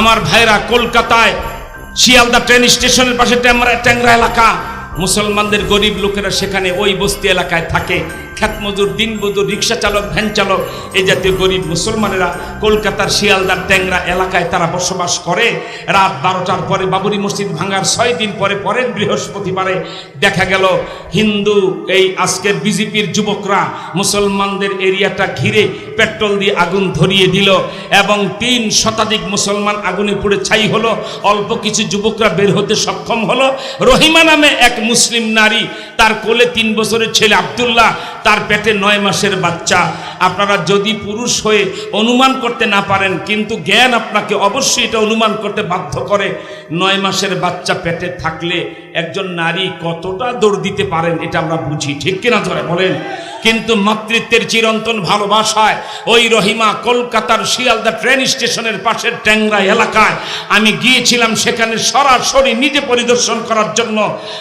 আমার ভাইরা কলকাতায় শিয়ালদা ট্রেন স্টেশনের পাশে ট্যাংরা এলাকা। মুসলমানদের গরিব লোকেরা সেখানে ওই বস্তি এলাকায় থাকে। খ্যাত মজুর দিন মজুর রিক্সা চালক, ভ্যান চালক, এই জাতীয় গরিব মুসলমানেরা কলকাতার শিয়ালদার ট্যাংরা এলাকায় তারা বসবাস করে। রাত বারোটার পরে বাবরি মসজিদ ভাঙার ছয় দিন পরে পরের বৃহস্পতিবারে দেখা গেল হিন্দু, এই আজকের বিজেপির যুবকরা মুসলমানদের এরিয়াটা ঘিরে পেট্রোল দিয়ে আগুন ধরিয়ে দিল এবং তিন শতাধিক মুসলমান আগুনে পুড়ে ছাই হলো। অল্প কিছু যুবকরা বের হতে সক্ষম হলো। রহিমা নামে এক মুসলিম নারী, তার কোলে তিন বছরের ছেলে আবদুল্লাহ, তার পেটে নয় মাসের বাচ্চা। আপনারা যদি পুরুষ হয়ে অনুমান করতে না পারেন, কিন্তু জ্ঞান আপনাকে অবশ্যই এটা অনুমান করতে বাধ্য করে। নয় মাসের বাচ্চা পেটে থাকলে একজন নারী কতটা দৌড় দিতে পারেন এটা আমরা বুঝি, ঠিক কিনা ধরে বলেন? কিন্তু মাতৃত্বের চিরন্তন ভালোবাসায় ওই রহিমা কলকাতার শিয়ালদা ট্রেন স্টেশনের পাশের ট্যাংরা এলাকায় আমি গিয়েছিলাম সেখানে সরাসরি নিজে পরিদর্শন করার জন্য।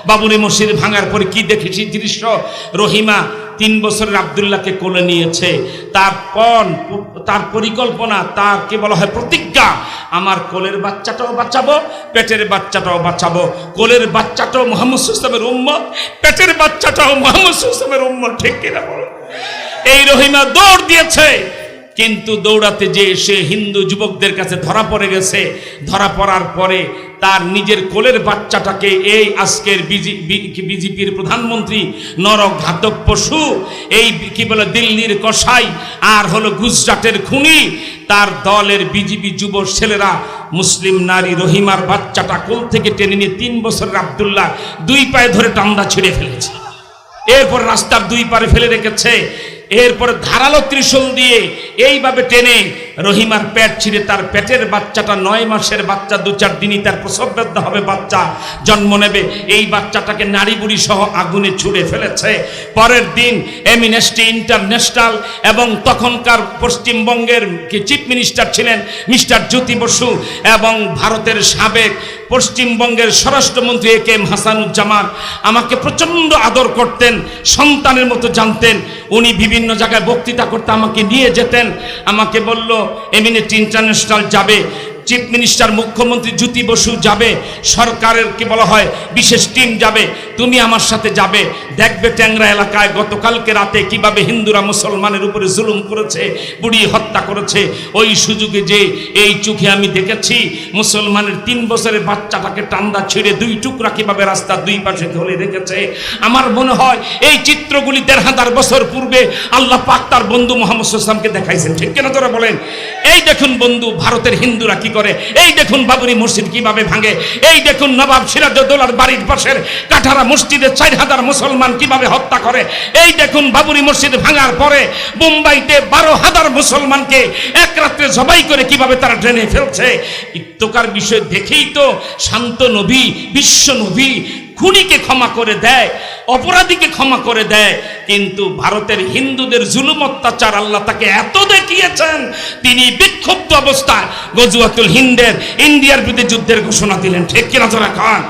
বাবুরি মসজিদ ভাঙার পরে কি দেখেছি দৃশ্য? রহিমা তিন বছরের আবদুল্লাহকে কোলে নিয়েছে। তার পণ, তার পরিকল্পনা, তার কে বলা হয় প্রতিজ্ঞা আমার কোলের বাচ্চাটাও বাঁচাবো, পেটের বাচ্চাটাও বাঁচাবো। কোলের বাচ্চাটাও মোহাম্মদ সুসলামের উম্মত, পেটের বাচ্চাটাও মোহাম্মদ সুসলামের উম্মত, ঠিক কিনা বলো? এই রহিমা দৌড় দিয়েছে, কিন্তু দৌড়াতে যে সে হিন্দু যুবকদের কাছে ধরা পড়ে গেছে। ধরা পড়ার পরে তার নিজের কোলের বাচ্চাটাকে এই আজকের বিজেপির প্রধানমন্ত্রী নরক ঘাতক পশু, এই কি বলে দিল্লির কষাই আর হলো গুজরাটের খুনি, তার দলের বিজেপি যুব ছেলেরা মুসলিম নারী রহিমার বাচ্চাটা কোল থেকে টেনে নিয়ে তিন বছরের আবদুল্লাহ দুই পায়ে ধরে টান্দা ছিঁড়ে ফেলেছে। এরপর রাস্তার দুই পারে ফেলে রেখেছে। এরপর ধারালো ত্রিশূল দিয়ে এইভাবে টেনে রহিমার পেট ছিঁড়ে তার পেটের বাচ্চাটা নয় মাসের বাচ্চা, দু চার দিনই তার প্রসব বেদ্যা হবে বাচ্চা, জন্ম নেবে। এই বাচ্চাটাকে নারী বুড়ি সহ আগুনে ছুড়ে ফেলেছে। পরের দিন এমিনেস্টি ইন্টারন্যাশনাল এবং তখনকার পশ্চিমবঙ্গের চিফ মিনিস্টার ছিলেন মিস্টার জ্যোতি বসু এবং ভারতের সাবেক পশ্চিমবঙ্গের স্বরাষ্ট্রমন্ত্রী এ কে এম হাসানুজ্জামান আমাকে প্রচণ্ড আদর করতেন, সন্তানের মতো জানতেন। উনি বিভিন্ন জায়গায় বক্তৃতা করতে আমাকে নিয়ে যেতেন। আমাকে বলল এমিনেট ইন্টারন্যাশনাল যাবে। চিফ মিনিস্টার মুখ্যমন্ত্রী জ্যোতি বসু যাবে, সরকারের কি বলা হয়, বিশেষ টিম যাবে, তুমি আমার সাথে যাবে। দেখবে ট্যাংরা এলাকায় গতকালকে রাতে কীভাবে হিন্দুরা মুসলমানের উপরে জুলুম করেছে বুড়ি হত্যা করেছে। ওই সুযোগে যে এই চোখে আমি দেখেছি, মুসলমানের তিন বছরের বাচ্চাটাকে টান্দা ছিঁড়ে দুই টুকরা কীভাবে রাস্তার দুই পাশে ধরে রেখেছে। আমার মনে হয় এই চিত্রগুলি দেড় হাজার বছর পূর্বে আল্লাহ পাক তার বন্ধু মোহাম্মদ সাল্লামকে দেখাইছেন। ঠিক কেন তোরা বলেন? এই দেখুন বন্ধু, ভারতের হিন্দুরা কি করে এই দেখুন বাবরি মসজিদ কীভাবে ভাঙে, এই দেখুন নবাব সিরাজউদ্দৌলার বাড়ির পাশের কাঠারা মসজিদে চার হাজার মুসলমান কীভাবে হত্যা করে, এই দেখুন বাবুরি মসজিদ ভাঙার পরে মুম্বাইতে বারো হাজার মুসলমানকে এক রাত্রে জবাই করে কীভাবে তারা ড্রেনে ফেলছে ইত্যকার বিষয় দেখেই তো শান্ত নবী, বিশ্ব নবী খুনিকে ক্ষমা করে দেয়, অপরাধীকে ক্ষমা করে দেয়, কিন্তু ভারতের হিন্দুদের জুলুম অত্যাচার আল্লাহ তাকে এত দেখিয়েছেন, তিনি বিক্ষুব্ধ অবস্থায় গজুয়াতুল হিন্দের, ইন্ডিয়ার বিরুদ্ধে যুদ্ধের ঘোষণা দিলেন। ঠিক কিনা যারা খান